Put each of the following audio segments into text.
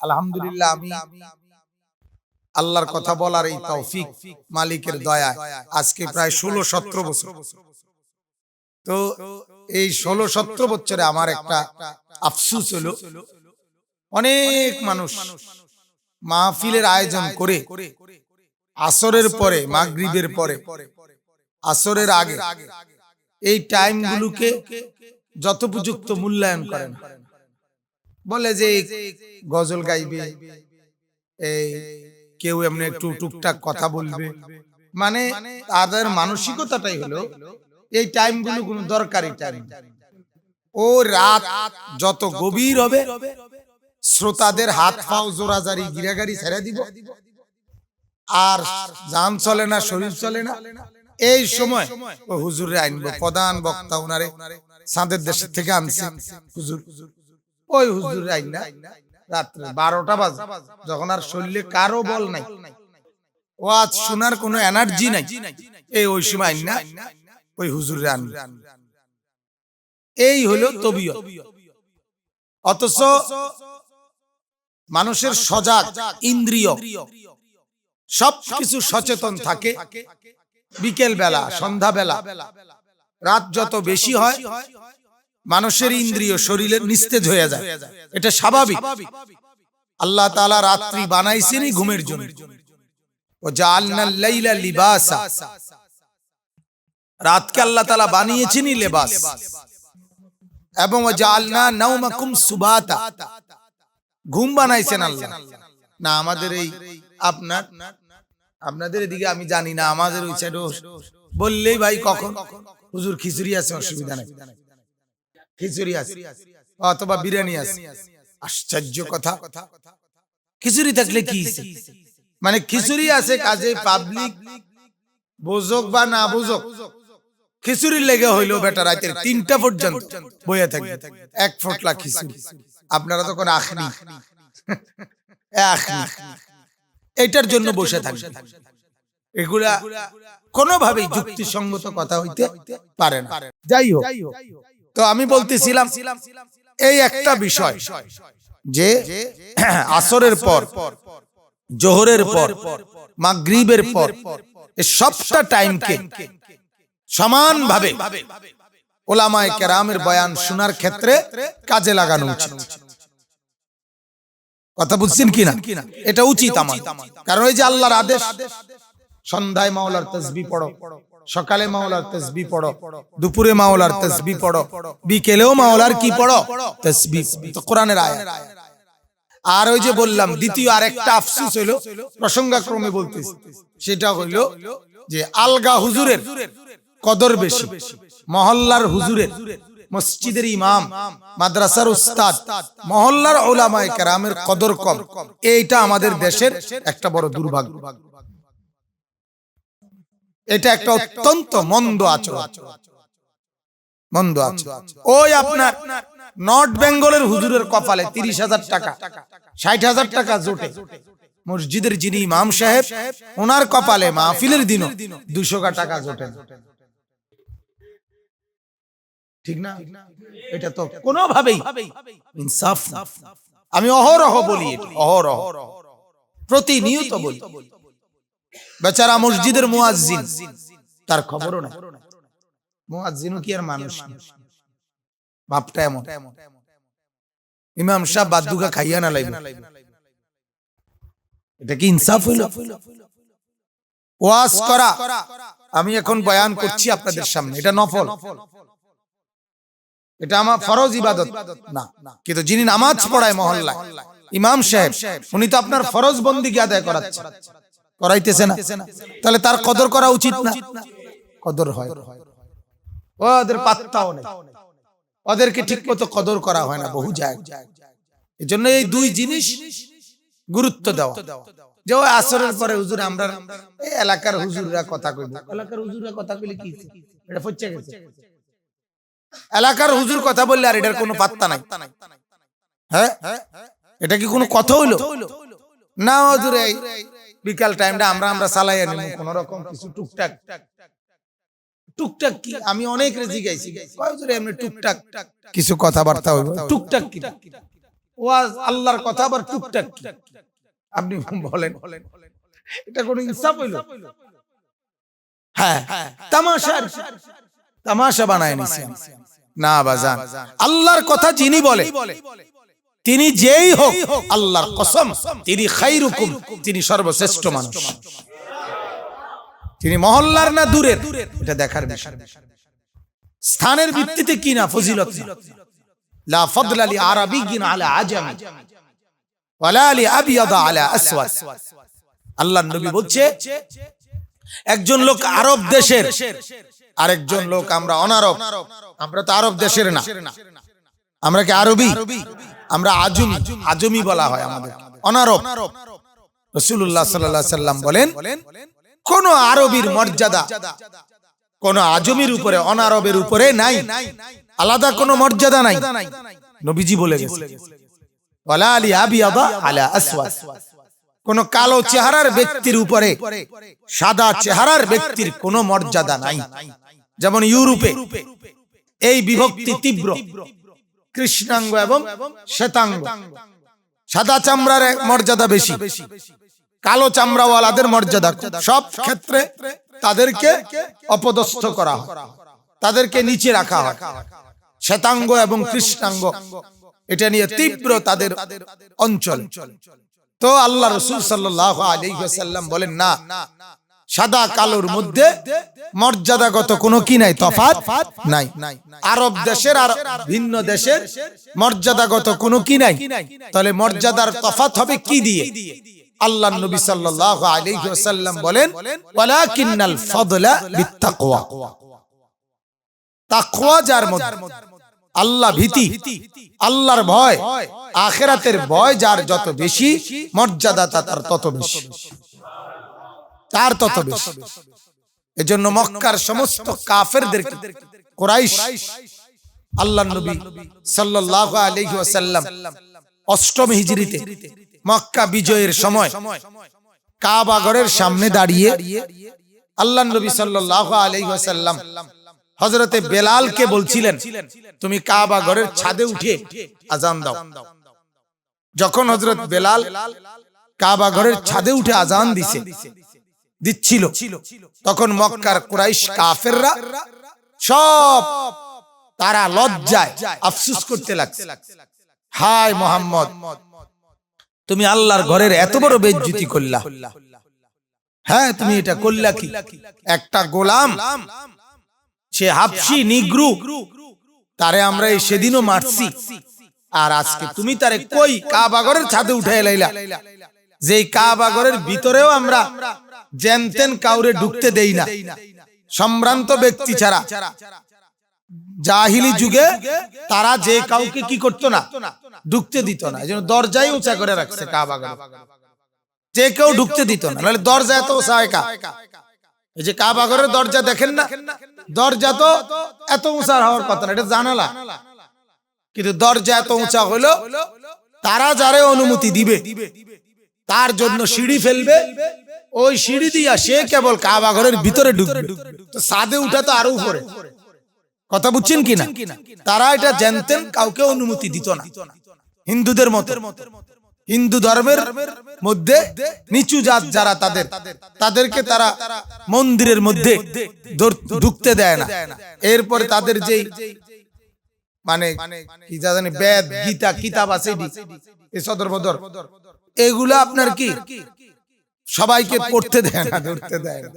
আলহামদুলিল্লাহ আমি আল্লাহর কথা বলার এই তৌফিক মালিকের দয়া আজকে প্রায় ষোলো সতেরো বছর। তো এই ষোলো সতেরো বছরে আমার একটা আফসুস হলো, অনেক মানুষ মাহফিলের আয়োজন করে, আসরের পরে, মাগরিবের পরে, আসরের আগে এই টাইমগুলোকে যথোপযুক্ত মূল্যায়ন করেন। বলে যে গজল গাইবে, এই কেউ এমনি একটু টুকটাক কথা বলবে। মানে তাদের মানসিকতাটাই হলো, এই টাইমগুলো কোনো দরকারি টাইম ও রাত যত গভীর হবে, শ্রোতাদের হাত পাও জোরাজারি গিরাগারি ছেড়ে দিব। আর যান চলে না, শরীর চলে না। এই সময়, ও হুজুরে আনব প্রধান বক্তা উনারে সাঁদের দেশের থেকে আনছে। হুজুর ওই হুজুর আইন না? রাত্রে বারোটা বাজে। যখন আর শরীরে কারও বল নাই। ও আজ শোনার কোনো এনার্জি নাই। এই ওই সময় না? ওই হুজুরে আনবে এই হলো তবিয়ত। অথচ মানুষের সজাগ ইন্দ্রিয় সব কিছু সচেতন থাকে। বিকেল বেলা সন্ধ্যা বেলা রাত যত বেশি হয় মানুষের ইন্দ্রিয় শরীরের নিস্তেজ হয়ে যায়। এটা স্বাভাবিক। আল্লাহ তাআলা রাত্রি বানাইছেনই ঘুমের জন্য। ও লাইলা লিবাসা। রাতকে আল্লাহ বানিয়েছেনই লেবাস। এবং সুবাতা। ঘুম বানাইছেন আল্লাহ। না আমাদের এই আপনার আপনাদের এদিকে আমি জানি না আমাদের ওই সাইড বললেই ভাই কখন? হুজুর খিচুড়ি আছে অসুবিধা নেই। খিচুড়ি আছে অথবা বিরিয়ানি আছে। আশ্চর্য কথা। খিচুড়ি থাকলে কি? মানে খিচুড়ি আছে কাজে পাবলিক বোঝক বা না বোঝক খিচুড়ির লেগে হইল বেটা রাতের তিনটা পর্যন্ত বইয়া থাকবে এক ফোটলা খিচুড়ি। আপনারা তখন আখনি। এটার জন্য বসে থাকবে এগুলা কোনোভাবেই যুক্তিসঙ্গত কথা হইতে পারে না। যাই হোক। তো আমি বলতেছিলাম, এই একটা বিষয় যে আসরের পর, জোহরের পর, মাগরিবের পর সবটা টাইমকে সমানভাবে ওলামায়ে কেরামের বয়ান শোনার ক্ষেত্রে কাজে লাগানো উচিত। কথা বুঝছেন কিনা? এটা উচিত আমার। কারণ এই যে আল্লাহর আদেশ, সন্ধ্যায় মাওলার তসবি পড়ো। সকালে মাওলার তসবি পড়ো দুপুরে মাওলার তসবি পড়ো বিকেলেও মাওলার কি পড়ো? তসবি তো কোরআনের আয়াত। আর ওই যে বললাম দ্বিতীয় আরেকটা আফসোস হইল প্রসঙ্গক্রমে বলতেছি। সেটা হইল যে আলগা হুজুরের কদর বেশি। মহল্লার হুজুরের মসজিদের ইমাম মাদ্রাসার উস্তাদ। মহল্লার ওলামায়ে কেরামের কদর কম। এইটা আমাদের দেশের একটা বড় দুর্ভাগ্য। এটা একটা অত্যন্ত মন্দ আচরণ। মন্দ আচরণ। ওই আপনার নর্থ বেঙ্গলের হুজুরের কপালে তিরিশ হাজার টাকা, ষাট হাজার টাকা জোটে। মসজিদের যিনি ইমাম সাহেব, ওনার কপালে মাহফিলের দিনও দুশো টাকা জোটে। ঠিক না? এটা তো কোনোভাবেই আমি অহরহ বলি অহরহ। প্রতিনিয়ত বলি। বেচারা মসজিদের মুয়াজ্জিন। তার খবরও নাই। মুয়াজ্জিনও কি আর মানুষ না। ভাবটা এমন। ইমাম সাহেব বাদুকা খাইয়া না লাইব। এটা কি ইনসাফ হইল? ওয়াজ করা। আমি এখন বয়ান করছি আপনাদের সামনে। এটা নফল। এটা আমার ফরজ ইবাদত না। কিন্তু যিনি নামাজ পড়ায় মহল্লায় ইমাম সাহেব উনি তো আপনার ফরজ বন্দিকে আদায় করাচ্ছে করাইতেছে না। তাহলে তার কদর করা উচিত না। কদর হয়। ওদের পাত্তাও নেই। ওদেরকে ঠিক মতো কদর করা হয় না বহু জায়গায় এই জন্য এই দুই জিনিস গুরুত্ব দেওয়া। যে ওই আসরের পরে হুজুর আমরা এই এলাকার হুজুররা কথা কইব। এলাকার হুজুররা কথা কইলে কি? এটা ফচ্ছে গেছে। এলাকার হুজুর কথা বললে আর এটার কোনো পাত্তা নাই। হ্যাঁ? এটা কি কোনো কথা হইল? না হুজুর, এই বিকাল টাইমটা আমরা আমরা চালাইয়া নিব কোন রকম কিছু টুকটাক। টুকটাক কি? আমি অনেক রেজি গাইছি। এমনি টুকটাক? কিছু কথাবার্তা হইব। টুকটাক কি? ওয়াজ আল্লাহর কথা আবার টুকটাক আপনি বলেন। এটা কোন ইনসাফ হইল? হ্যাঁ। তামাশা তামাশা বানায় নিছে না বাজান। আল্লাহর কথা যিনি বলে তিনি যেই হোক আল্লাহর কসম তিনি খাইরুকুম তিনি সর্বশ্রেষ্ঠ মানুষ। তিনি মহল্লার না দূরের? এটা দেখার বিষয়। স্থানের ভিত্তিতে কি না ফজিলত। লা ফদলা লি আরাবিয়্যিন আলা আজামি। ওয়ালা লি আবিয়াদা আলা আসওয়াদ। আল্লাহর নবী বলছে একজন লোক আরব দেশের আরেকজন লোক আমরা অনারব। আমরা তো আরব দেশের না। আমরা কি আরবি। আমরা আজমি আজমি বলা হয় আমাদের। অনারব। রসুল্লাহ সাল্লাহ সাল্লাম বলেন, কোন আরবির মর্যাদা কোন আজমির উপরে, অনারবের উপরে নাই। আলাদা কোনো মর্যাদা নাই। নবীজি বলে ওয়ালা আলী কোন কালো চেহারার ব্যক্তির উপরে, সাদা চেহারার ব্যক্তির কোনো মর্যাদা নাই। যেমন ইউরোপে, এই বিভক্তি তীব্র। কৃষ্ণাঙ্গ এবং শ্বেতাঙ্গ। সাদা চামড়ার মর্যাদা বেশি। কালো চামড়াওয়ালাদের মর্যাদা সব ক্ষেত্রে তাদেরকে অপদস্থ করা তাদেরকে নিচে রাখা শ্বেতাঙ্গ এবং কৃষ্ণাঙ্গ, এটা নিয়ে তীব্র তাদের অঞ্চল। তো আল্লাহ রসুল সাল্লাহ আলাইসাল্লাম বলেন, না সাদা কালোর মধ্যে মর্যাদাগত কোনো কি নাই? তফাত নাই? আরব দেশের আর ভিন্ন দেশের মর্যাদাগত কোনো কি নাই? তাহলে মর্যাদার তফাত হবে কি দিয়ে? আল্লাহ নবী সাল্লাল্লাহু আলাইহি ওয়াসাল্লাম বলেন ওয়ালাকিন্নাল ফাদলা বিত্তাকওয়া। তাকওয়া যার মধ্যে। আল্লাহ ভীতি। আল্লাহর ভয়। আখেরাতের ভয় যার যত বেশি মর্যাদা তার তত বেশি। তার তত বেশি। এজন্য মক্কার সমস্ত কাফেরদের কোরাইশ আল্লাহ নবী সাল্লাল্লাহু আলাইহি ওয়াসাল্লাম অষ্টম হিজরিতে মক্কা বিজয়ের সময় কাবা ঘরের সামনে দাঁড়িয়ে আল্লাহ নবী সাল্লাল্লাহু আলাইহি ওয়াসাল্লাম হযরতে বেলালকে বলছিলেন তুমি কাবা ঘরের ছাদে উঠে আজান দাও। যখন হযরত বেলাল কাবা ঘরের ছাদে উঠে আজান দিছে দিচ্ছিল। তখন মক্কার কুরাইশ কাফেররা সব তারা লজ্জায় আফসুস করতে লাগছে। হায় মোহাম্মদ তুমি আল্লাহর ঘরের এত বড় বেজ্জুতি করলা। হ্যাঁ তুমি এটা করলা কি? একটা গোলাম। সে হাফসি নিগ্রু। তারে আমরা এই সেদিনও মারছি। আর আজকে তুমি তারে কই? কাবাগরের ছাদে উঠে লাইলা। যে কাবাগরের ভিতরেও আমরা জেনতেন কাউরে ঢুকতে দেই না। সম্ভ্রান্ত ব্যক্তি ছাড়া। জাহিলি যুগে তারা যে কাউকে কি করতো না ঢুকতে দিত না। এই জন্য দরজাই উঁচা করে রাখছে কাবাগর যে কেউ ঢুকতে দিত না। নাহলে দরজা এত উঁচা হয় কা এই যে কাবাগরের দরজা দেখেন না দরজা তো এত উঁচা হওয়ার কথা না এটা জানালা। কিন্তু দরজা এত উঁচা হলো তারা যারে অনুমতি দিবে তার জন্য সিঁড়ি ফেলবে ওই সিঁড়ি দিয়া সে কেবল কাবা ঘরের ভিতরে ঢুকবে। সাদে উঠা তো আরও উপরে। কথা বুঝছেন কিনা? তারা এটা জানতেন, কাউকে অনুমতি দিত না। হিন্দুদের মতো। হিন্দু ধর্মের মধ্যে নিচু জাত যারা তাদের, তাদেরকে তারা মন্দিরের মধ্যে ঢুকতে দেয় না। এরপরে তাদের যেই মানে কি যা জানি, বেদ, গীতা, কিতাব আছে এগুলো আপনার কি? সবাইকে পড়তে দেয় না ধরতে দেয় না।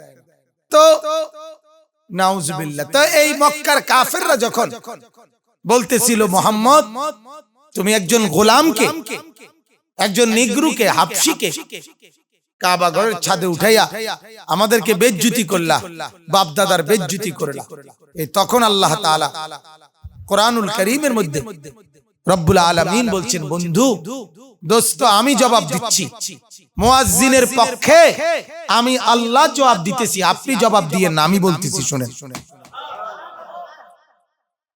তো নাউজুবিল্লাহ। তো এই মক্কার কাফেররা যখন বলতেছিল মোহাম্মদ তুমি একজন গোলামকে একজন নিগ্রুকে হাফসিকে কাবা ঘরের ছাদে উঠাইয়া আমাদেরকে বেজ্জুতি করলা বাপ দাদার বেজ্জুতি করলা। এই তখন আল্লাহ তাআলা কোরআনুল করিমের মধ্যে রব্বুল আলামিন বলছেন, বন্ধু, দোস্ত, আমি জবাব দিচ্ছি। মুয়াজ্জিনের পক্ষে আমি আল্লাহ জবাব দিতেছি, আপনি জবাব দিয়ে না, আমি বলতেছি, শুনেন।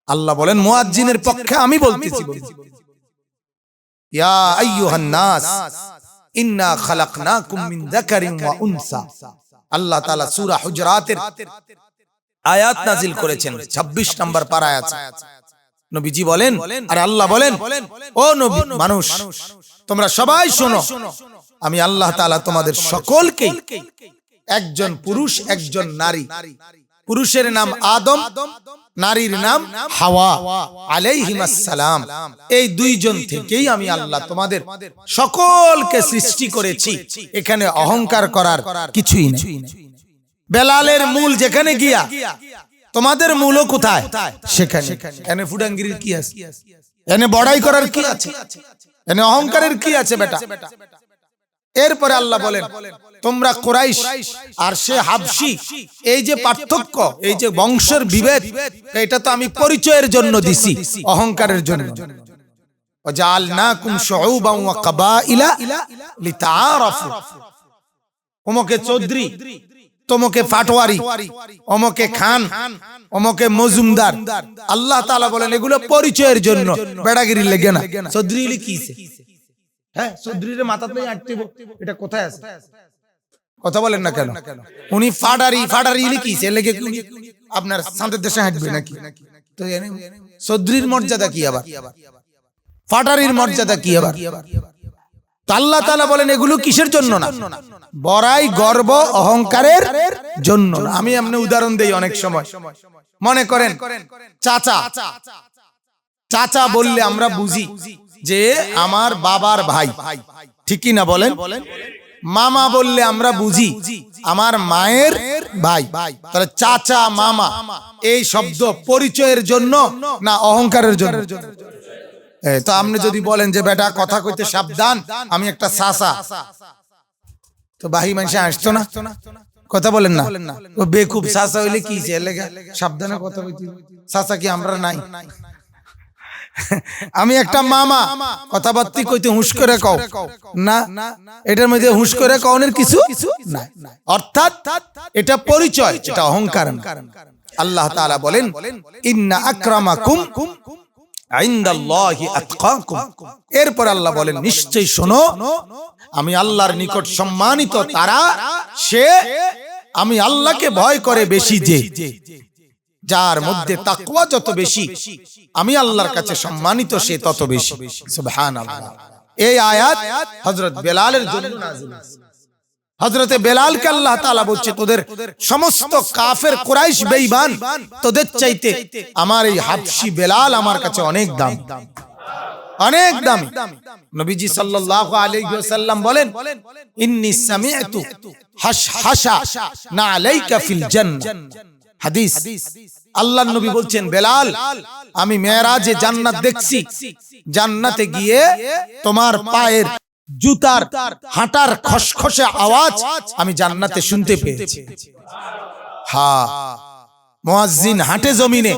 আল্লাহ বলেন, মুয়াজ্জিনের পক্ষে আমি বলতেছি আল্লাহ করেছেন 26 নম্বর পারায় আছে। নবীজি বলেন, আর আল্লাহ বলেন, ও নবী, মানুষ, তোমরা সবাই শোনো। আমি আল্লাহ তাআলা তোমাদের সকলকে একজন পুরুষ, একজন নারী। পুরুষের নাম আদম, নারীর নাম হাওয়া। আলাইহিমাস সালাম এই দুইজন থেকেই আমি আল্লাহ তোমাদের সকলকে সৃষ্টি করেছি। এখানে অহংকার করার কিছুই নেই। বেলালের মূল যেখানে গিয়া তোমাদের মূল কোথায়? সেখানে। এনে ফুডাঙ্গির কি আছে? এনে বড়াই করার কি আছে? এনে অহংকারের কি আছে বেটা? এরপরে আল্লাহ বলেন তোমরা কোরাইশ আর সে হাবসি এই যে পার্থক্য এই যে বংশের বিভেদ এটা তো আমি পরিচয়ের জন্য দিছি অহংকারের জন্য। অমকে চৌধুরী তোমাকে ফাটোয়ারি অমকে খান অমকে মজুমদার। আল্লাহ তালা বলেন এগুলো পরিচয়ের জন্য। বেড়াগিরি লেগে না। চৌধুরী কিছে হ্যাঁ চৌধুরীর মাথা তো এটা কোথায় আছে? কথা বলেন না কেন? উনি ফাডারি ফাডারি কিছে লেগে আপনার সাঁতের দেশে হাঁটবে নাকি? তো চৌধুরীর মর্যাদা কি আবার? ফাটারির মর্যাদা কি আবার? আল্লাহ তালা বলেন, এগুলো কিসের জন্য না? বড়াই গর্ব অহংকারের জন্য। আমি এমনি উদাহরণ দেই অনেক সময়। মনে করেন, চাচা চাচা বললে আমরা বুঝি যে আমার বাবার ভাই। ঠিক কি না বলেন? মামা বললে আমরা বুঝি আমার মায়ের ভাই। তাহলে চাচা, মামা, এই শব্দ পরিচয়ের জন্য না অহংকারের জন্য? তো আপনি যদি বলেন যে বেটা কথা কইতে সাবধান আমি একটা সাসা। তো বাহি মানুষে আসতো না। কথা বলেন না। ও বেকুব সাসা হইলে কি সাবধানে কথা কইতে সাসা কি আমরা নাই? আমি একটা মামা কথাবার্তি কইতে হুঁশ করে কও। না এটার মধ্যে হুঁশ করে কওনের কিছু না অর্থাৎ এটা পরিচয় এটা অহংকার। না। আল্লাহ তাআলা বলেন ইন্না আক্রামাকুম এরপর আল্লাহ বলেন, নিশ্চয়ই শোনো, আমি আল্লাহর নিকট সম্মানিত তারা, সে আমি আল্লাহকে ভয় করে বেশি যে, যার মধ্যে তাকওয়া যত বেশি, আমি আল্লাহর কাছে সম্মানিত সে তত বেশি। সুবহানাল্লাহ। এই আয়াত হযরত বেলালের জন্য নাযিল। হজরতে বেলালকে আল্লাহ তাআলা বলছে, তোদের সমস্ত কাফের কুরাইশ বেঈমান, তোদের চাইতে আমার এই হাবশি বেলাল আমার কাছে অনেক দাম। অনেক দামি। নবীজি সাল্লাল্লাহু আলাইহি ওয়াসাল্লাম বলেন, ইন্নী সামি'তু হাসহাসা না আলাইকা ফিল জান্নাহ। হাদিস। আল্লাহর নবী বলছেন, বেলাল, আমি মেরাজে জান্নাত দেখছি। জান্নাতে গিয়ে তোমার পায়ের জুতার হাঁটার খসখসে আওয়াজ আমি জান্নাতে শুনতে পেয়েছি। হ্যাঁ মুয়াজ্জিন হাঁটে জমিনে,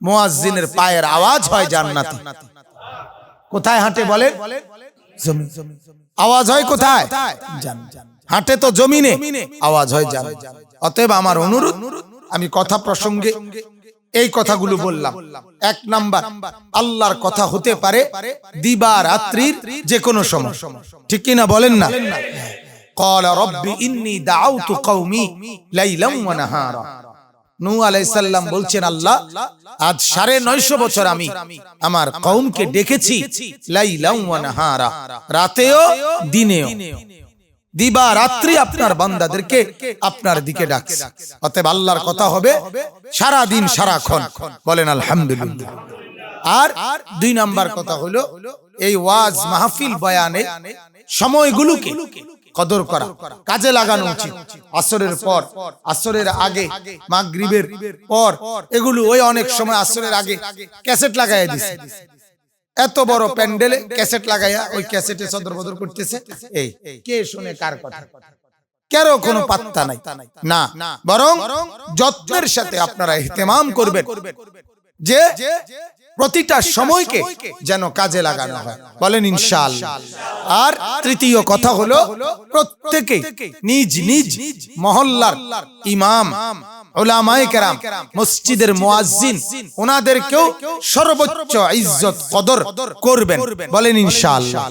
মুয়াজ্জিনের পায়ের আওয়াজ হয় জান্নাতে। কোথায় হাঁটে বলে আওয়াজ হয় কোথায়? হাঁটে তো জমিনে, আওয়াজ হয় জান অতএব আমার অনুরোধ, আমি কথা প্রসঙ্গে এই কথাগুলো বললাম এক নাম্বার আল্লাহর কথা হতে পারে দিবা রাত্রির যে কোনো সময় ঠিক কি না বলেন না قال رب إني دعوت قومي ليلا ونهارا নূ আলাইহিস সালাম বলছেন আল্লাহ আজ সাড়ে নয়শো বছর আমি আমার কওমকে ডেকেছি লাইলাম ওয়া নাহারা রাতেও দিনেও দিবা রাত্রি আপনার বান্দাদেরকে আপনার দিকে ডাকছে। অতএব আল্লাহর কথা হবে সারা দিন সারাক্ষণ। বলেন আলহামদুলিল্লাহ। আর দুই নাম্বার কথা হলো, এই ওয়াজ মাহফিল বয়ানে সময়গুলোকে কদর করা, কাজে লাগানো উচিত। আসরের পর, আসরের আগে, মাগরিবের পর, এগুলো ওই অনেক সময় আসরের আগে ক্যাসেট লাগাইয়া দিছে। এত বড় প্যান্ডেলে ক্যাসেট লাগাইয়া ওই ক্যাসেটে সদর বদর করতেছে। এই কে শুনে কার কথা? কেন কোনো পাত্তা নাই। না বরং যত্নের সাথে আপনারা ইহতেমাম করবেন। যে প্রতিটা সময়কে যেন কাজে লাগানো হয়। বলেন ইনশাআল্লাহ আর তৃতীয় কথা হলো প্রত্যেকে নিজ নিজ মহল্লার ইমাম ওলামায়ে কেরাম মসজিদের মুয়াজ্জিন ওনাদেরকেও সর্বোচ্চ ইজ্জত কদর করবেন বলেন ইনশাআল্লাহ।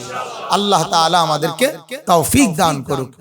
আল্লাহ তাআলা আমাদেরকে তৌফিক দান করুক।